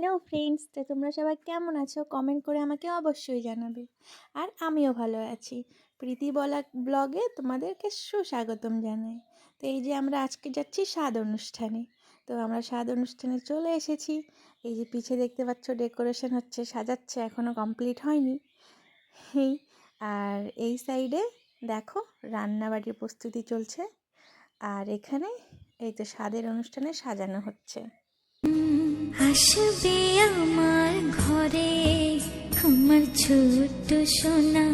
Hello friends, তো তোমরা সবাই কেমন আছো? কমেন্ট করে আমাকে অবশ্যই জানাবে। আর আমিও ভালো আছি। প্রীতি বলা, ব্লগে তোমাদেরকে সুস্বাগতম জানাই। তো এই যে আমরা আজকে যাচ্ছি স্বাদ অনুষ্ঠানে। তো আমরা স্বাদ অনুষ্ঠানে চলে এসেছি। এই যে পিছে দেখতে পাচ্ছ, ডেকোরেশন হচ্ছে, সাজাচ্ছে এখনও কমপ্লিট হয়নি। এই আর এই সাইডে দেখো, রান্নাবাড়ির প্রস্তুতি চলছে। আর এখানে এই তো স্বাদের অনুষ্ঠানে সাজানো হচ্ছে। আসবে আমার ঘরে আমার ছোট্ট সোনা।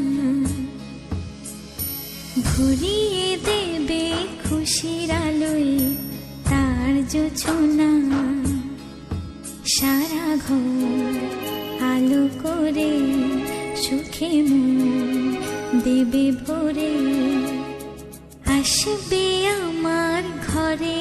ভরিয়ে দেবে খুশির আলোয় তার জোছনা সারা ঘর আলো করে সুখে মন দেবে ভরে। আসবে আমার ঘরে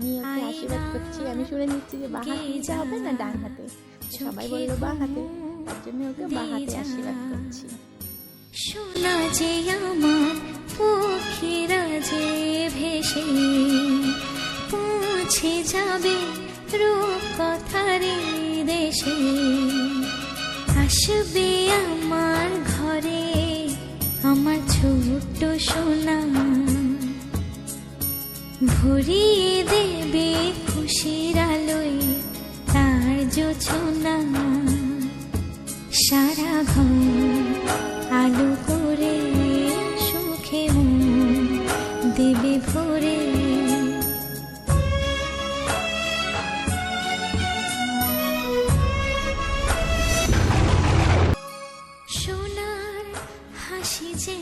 আমি ওকে আশীর্বাদ করছি। আমি শুনে নিচ্ছি যে বাঁ হাতে দিতে হবে না ডান হাতে? সবাই বলল বাঁ হাতে। তার জন্য ওকে বাঁ হাতে আশীর্বাদ করছি। সোনা যে আমার পক্ষীরা যে ভেসে। পৌঁছে যাবে রূপ কথারে দেশে। আসবে আমার ঘরে আমার ছোট্ট সোনা। ভরিয়ে দেবে খুশির আলোয় তার জোছনা সারা ঘর আলো করে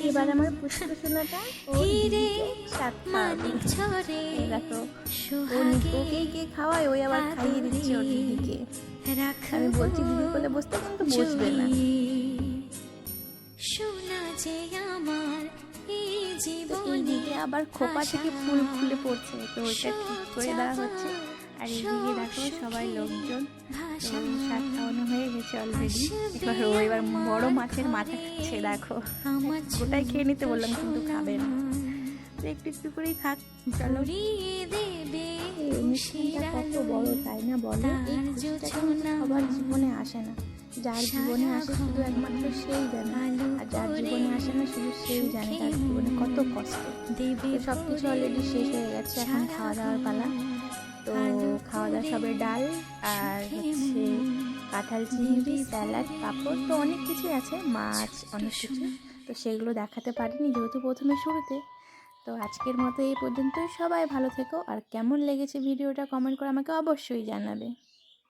এবার আমার পুষ্প সোনাটা ওর হিরে দিদিকে সাত মানিক। ঝরে দেখো ও সোহাগে কে খাওয়ায় ওই আবার খাইয়ে দিচ্ছে ওর দিদিকে। আমি বলছি দিদি কোলে বসতে কিন্তু বসবে না। সোনা যে আমার এই জীবনে আবার খোপা থেকে ফুল ফুলে পড়ছে তো ওইটা ঠিক করে দেওয়া হচ্ছে। আর এইদিকে দেখো সবাই লোকজন। শাক হয়ে গেছে অলরেডি এবার ও এবার বড় মাছের মাথা খাচ্ছে, দেখো। গোটাই খেয়ে নিতে বললাম, কিন্তু খাবে না। একটু একটু করেই খাক, চলো। অনুষ্ঠানটা কত বড়, তাই না বলো? সবার জীবনে আসে না। যার জীবনে আসে শুধু একমাত্র সেই জানে, আর যার জীবনে আসে না শুধু সেই জানে তার জীবনে কত কষ্ট। সব কিছু অলরেডি শেষ হয়ে গেছে, এখন খাওয়া দাওয়ার পালা। তো খাওয়া দাওয়া সবে ডাল আর হচ্ছে কাঁঠাল চিংড়ি স্যালাড পাঁপড় তো অনেক কিছুই আছে মাছ অনেক কিছু। তো সেগুলো দেখাতে পারিনি যেহেতু প্রথমে শুরুতে। তো আজকের মতো এই পর্যন্তই। সবাই ভালো থেকো। আর কেমন লেগেছে ভিডিওটা কমেন্ট করে আমাকে অবশ্যই জানাবে।